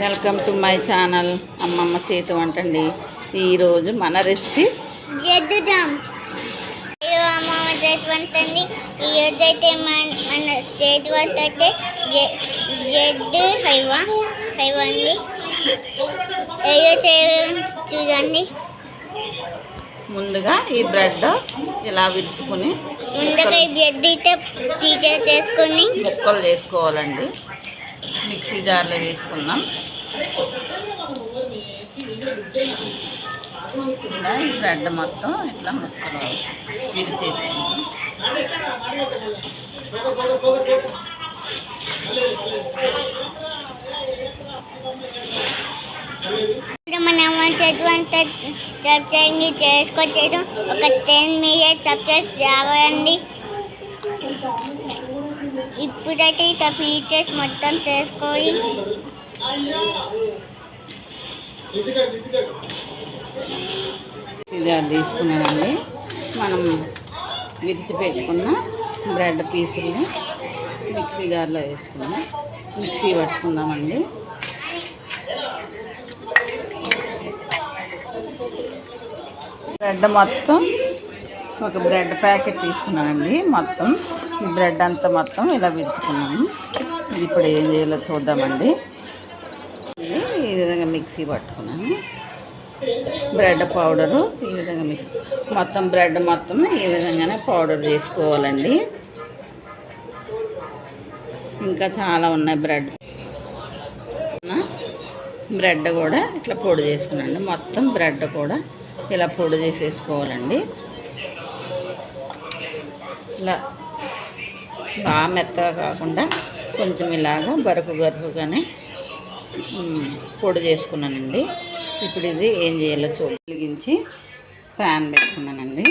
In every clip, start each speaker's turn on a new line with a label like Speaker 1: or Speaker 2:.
Speaker 1: Welcome to my channel అమ్మమ్మ చేతి వంట అండి ఈరోజు మన రెసిపీ
Speaker 2: ఎద్దు జామ్ అయ్యో అమ్మ చేతి వంట అండి ఈరోజు అయితే మన మన చేతి వంట అయితే ఎద్దు హైవా హైవా అండి. చూడండి.
Speaker 1: ముందుగా ఈ బ్రెడ్ ఇలా విరుచుకుని
Speaker 2: ముందుగా ఈ బ్రెడ్ అయితే టీచర్ చేసుకొని
Speaker 1: ముక్కలు చేసుకోవాలండి. మిక్సీ జార్లో వేసుకున్నాం ఇలా ఈ బ్రెడ్ మొత్తం ఇట్లా ముక్కలు విరిచేసుకుందాం.
Speaker 2: ఇప్పుడు సబ్జెక్ట్ని చేసుకొచ్చేది ఒక టెన్ మినిట్స్ సబ్జెక్ట్స్ రావండి ఇప్పుడైతే ఇక ఫీచర్స్ మొత్తం చేసుకొని
Speaker 1: మిక్సీ తీసుకున్నానండి. మనం విరిచి పెట్టుకున్న బ్రెడ్ పీసులు మిక్సీ జార్లో వేసుకున్నాం. మిక్సీ పట్టుకుందామండి. బ్రెడ్ మొత్తం ఒక బ్రెడ్ ప్యాకెట్ తీసుకున్నానండి మొత్తం. ఈ బ్రెడ్ అంతా మొత్తం ఇలా విరుచుకున్నాము. ఇది ఇప్పుడు ఏం చేయాలో చూద్దామండి. ఈ విధంగా మిక్సీ పట్టుకున్నాను బ్రెడ్ పౌడరు ఈ విధంగా మిక్స్ మొత్తం బ్రెడ్ మొత్తం ఈ విధంగానే పౌడర్ చేసుకోవాలండి. ఇంకా చాలా ఉన్నాయి బ్రెడ్. బ్రెడ్ కూడా ఇట్లా పొడి చేసుకున్నాండి మొత్తం బ్రెడ్ కూడా ఇలా పొడి చేసేసుకోవాలండి. ఇలా బాగా మెత్తగా కాకుండా కొంచెం ఇలాగా బరుకు బరుపుగానే పొడి చేసుకున్నానండి. ఇప్పుడు ఇది ఏం చేయాలో చూ వెలిగించి ప్యాన్ పెట్టుకున్నానండి.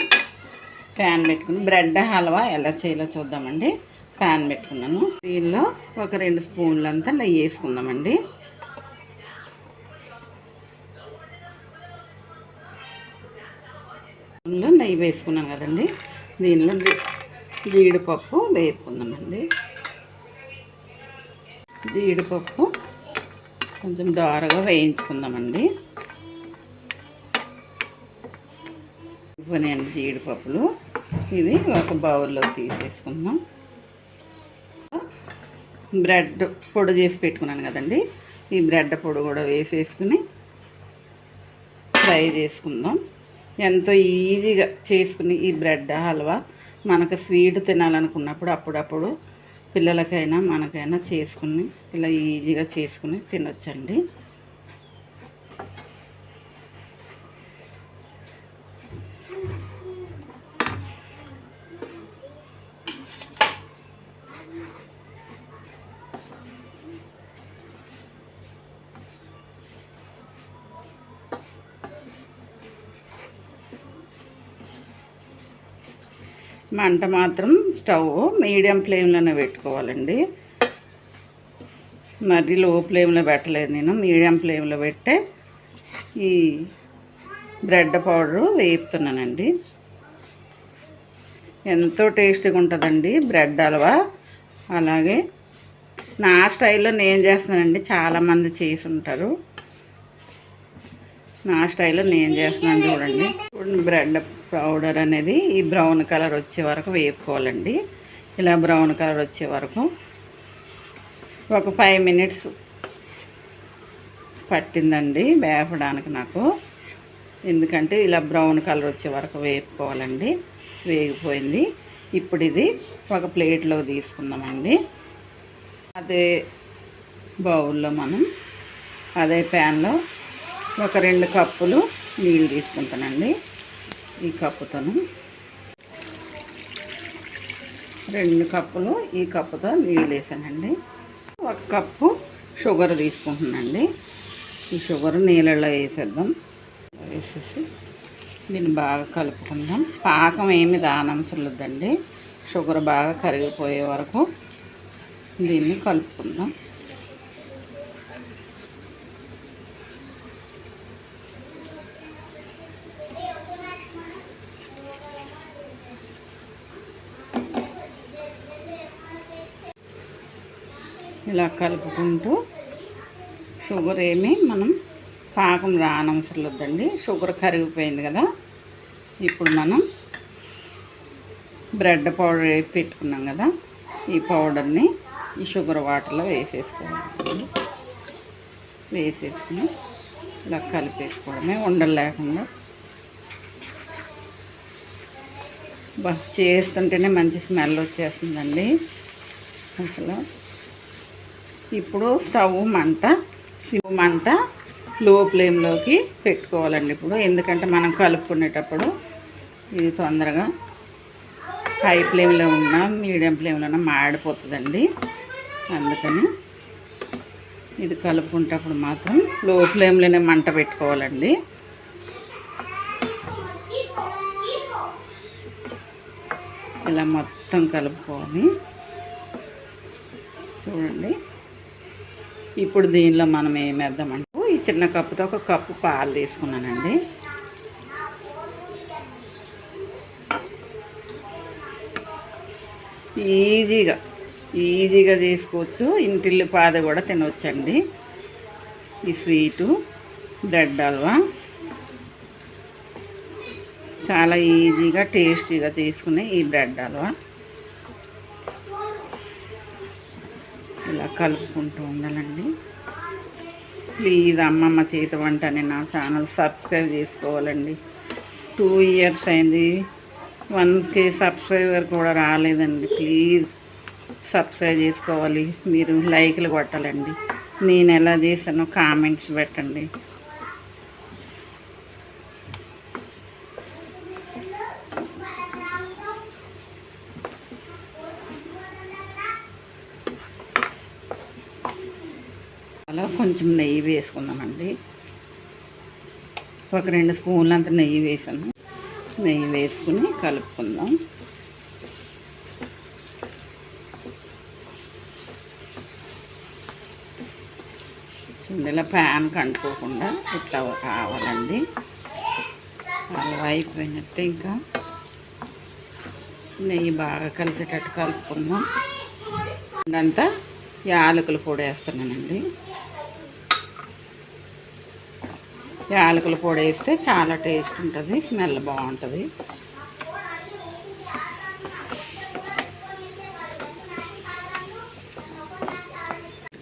Speaker 1: ప్యాన్ పెట్టుకుని బ్రెడ్ హల్వా ఎలా చేయాలో చూద్దామండి. ప్యాన్ పెట్టుకున్నాను. దీనిలో ఒక రెండు స్పూన్లంతా నెయ్యి వేసుకుందామండి. నెయ్యి వేసుకున్నాను కదండి. దీనిలో జీడిపప్పు వేపుకుందామండి. జీడిపప్పు కొంచెం దోరగా వేయించుకుందామండి. ఇవ్వనండి జీడిపప్పులు. ఇది ఒక బౌల్లో తీసేసుకుందాం. బ్రెడ్ పొడి చేసి పెట్టుకున్నాను కదండి. ఈ బ్రెడ్ పొడి కూడా వేసేసుకుని ఫ్రై చేసుకుందాం. ఎంతో ఈజీగా చేసుకుని ఈ బ్రెడ్ హల్వా. మనకు స్వీట్ తినాలనుకున్నప్పుడు అప్పుడప్పుడు పిల్లలకైనా మనకైనా చేసుకుని ఇలా ఈజీగా చేసుకుని తినొచ్చండి. మంట మాత్రం స్టవ్ మీడియం ఫ్లేమ్లోనే పెట్టుకోవాలండి. మరి లో ఫ్లేమ్లో పెట్టలేదు నేను మీడియం ఫ్లేమ్లో పెట్టే ఈ బ్రెడ్ పౌడరు వేపుతున్నానండి. ఎంతో టేస్టీగా ఉంటుందండి బ్రెడ్ హల్వా. అలాగే నా స్టైల్లో నేను చేస్తున్నానండి చాలామంది చేసి ఉంటారు. నా స్టైల్లో నేను చేస్తున్నాను చూడండి. బ్రెడ్ పౌడర్ అనేది ఈ బ్రౌన్ కలర్ వచ్చే వరకు వేపుకోవాలండి. ఇలా బ్రౌన్ కలర్ వచ్చే వరకు ఒక ఫైవ్ మినిట్స్ పట్టిందండి వేపడానికి నాకు. ఎందుకంటే ఇలా బ్రౌన్ కలర్ వచ్చే వరకు వేపుకోవాలండి. వేగిపోయింది. ఇప్పుడు ఇది ఒక ప్లేట్లో తీసుకుందామండి. అదే బౌల్లో మనం అదే ప్యాన్లో ఒక రెండు కప్పులు నీళ్ళు తీసుకుంటానండి. ఈ కప్పుతోను. రెండు కప్పులు ఈ కప్పుతో నీళ్ళు వేసానండి ఒక కప్పు షుగర్ తీసుకుంటున్నానండి. ఈ షుగర్ నీళ్ళలో వేసేద్దాం. వేసేసి దీన్ని బాగా కలుపుకుందాం. పాకం ఏమి రానవసరం లేదండి షుగర్ బాగా కరిగిపోయే వరకు దీన్ని కలుపుకుందాం. ఇలా కలుపుకుంటూ షుగర్ ఏమి మనం పాకం రానవసరం వద్దండి షుగర్ కరిగిపోయింది కదా. ఇప్పుడు మనం బ్రెడ్ పౌడర్ పెట్టుకున్నాం కదా ఈ పౌడర్ని ఈ షుగర్ వాటర్లో వేసేసుకోవాలి. వేసేసుకుని ఇలా కలిపేసుకోవడమే ఉండలు లేకుండా. చేస్తుంటేనే మంచి స్మెల్ వచ్చేస్తుందండి. అసలు ఇప్పుడు స్టవ్ మంట సిమ్ మంట లో ఫ్లేమ్లోకి పెట్టుకోవాలండి ఇప్పుడు. ఎందుకంటే మనం కలుపుకునేటప్పుడు ఇది తొందరగా హై ఫ్లేమ్లో ఉన్న మీడియం ఫ్లేమ్లో ఉన్న మాడిపోతుందండి. అందుకని ఇది కలుపుకుంటప్పుడు మాత్రం లో ఫ్లేమ్లోనే మంట పెట్టుకోవాలండి. ఇలా మొత్తం కలుపుకొని చూడండి. ఇప్పుడు దీనిలో మనం ఏం ఈ చిన్న కప్పుతో ఒక కప్పు పాలు తీసుకున్నానండి. ఈజీగా ఈజీగా చేసుకోవచ్చు ఇంటిల్లి పాద కూడా తినవచ్చండి ఈ స్వీటు బ్రెడ్ హల్వా. చాలా ఈజీగా టేస్టీగా చేసుకునే ఈ బ్రెడ్ హల్వా. ఇలా కలుపుకుంటూ ఉండాలండి. ప్లీజ్ అమ్మమ్మ చేతి వంట అని నా ఛానల్ సబ్స్క్రైబ్ చేసుకోవాలండి. టూ ఇయర్స్ అయింది. వన్కి సబ్స్క్రైబర్ కూడా రాలేదండి. ప్లీజ్ సబ్స్క్రైబ్ చేసుకోవాలి. మీరు లైక్లు కొట్టాలండి. నేను ఎలా చేశానో కామెంట్స్ పెట్టండి అలా కొంచెం నెయ్యి వేసుకున్నామండి ఒక రెండు స్పూన్లు అంత నెయ్యి వేసాను. నెయ్యి వేసుకుని కలుపుకుందాం. చూడండి ప్యాన్ కంటుకోకుండా ఇట్లా కావాలండి. అలా అయిపోయినట్టు ఇంకా. నెయ్యి బాగా కలిసేటట్టు కలుపుకుందాం. అంతా యాలకులు పొడి వేస్తున్నానండి. యాలకుల పొడి వేస్తే చాలా టేస్ట్ ఉంటుంది స్మెల్ బాగుంటుంది.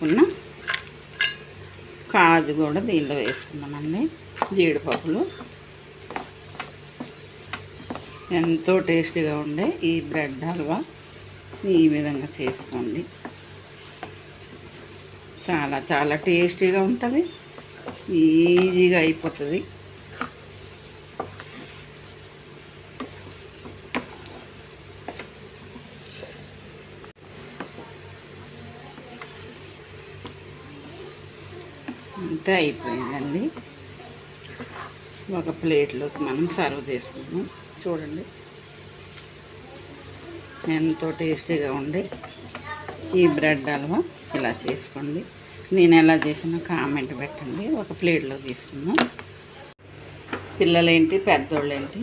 Speaker 1: ఉన్న కాజు కూడా దీనిలో వేసుకున్నామండి జీడిపప్పులు. ఎంతో టేస్టీగా ఉండే ఈ బ్రెడ్ హల్వా ఈ విధంగా చేసుకోండి. చాలా చాలా టేస్టీగా ఉంటుంది. ఈజీగా అయిపోతుంది. అంతే అయిపోయిందండి. ఒక ప్లేట్లోకి మనం సర్వ్ చేసుకున్నాం చూడండి. ఎంతో టేస్టీగా ఉండే ఈ బ్రెడ్ హల్వా. ఇలా చేసుకోండి. నేను ఎలా చేసినా కామెంట్ పెట్టండి. ఒక ప్లేట్లో తీసుకున్నాం పిల్లలేంటి పెద్దోళ్ళేంటి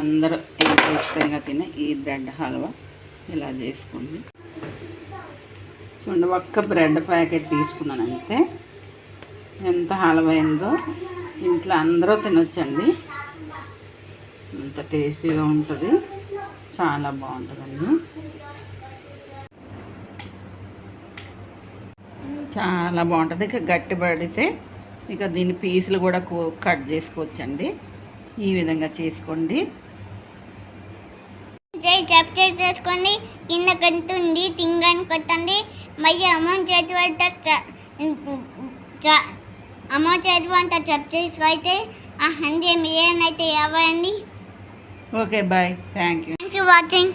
Speaker 1: అందరూ ఎంతో ఇష్టంగా తినే ఈ బ్రెడ్ హల్వా ఇలా చేసుకోండి. చూడండి ఒక్క బ్రెడ్ ప్యాకెట్ తీసుకున్నాను అంతే. ఎంత హల్వా అయిందో ఇంట్లో అందరూ తినొచ్చండి. అంత టేస్టీగా ఉంటుంది. చాలా బాగుంటుందండి. చాలా బాగుంటుంది. ఇక గట్టి పడితే ఇక దీని పీసులు కూడా కట్ చేసుకోవచ్చండి. ఈ విధంగా చేసుకోండి.
Speaker 2: చేసుకోండి కింద కంటుంది తింగని కొట్టండి. మళ్ళీ అమౌంట్ చేతి చ- అమౌంట్ చేతి వంట సబ్స్క్రైబ్ అయితే ఆ మిలియన్ అయితే అవ్వండి
Speaker 1: okay bye. Thank you.
Speaker 2: Thanks for watching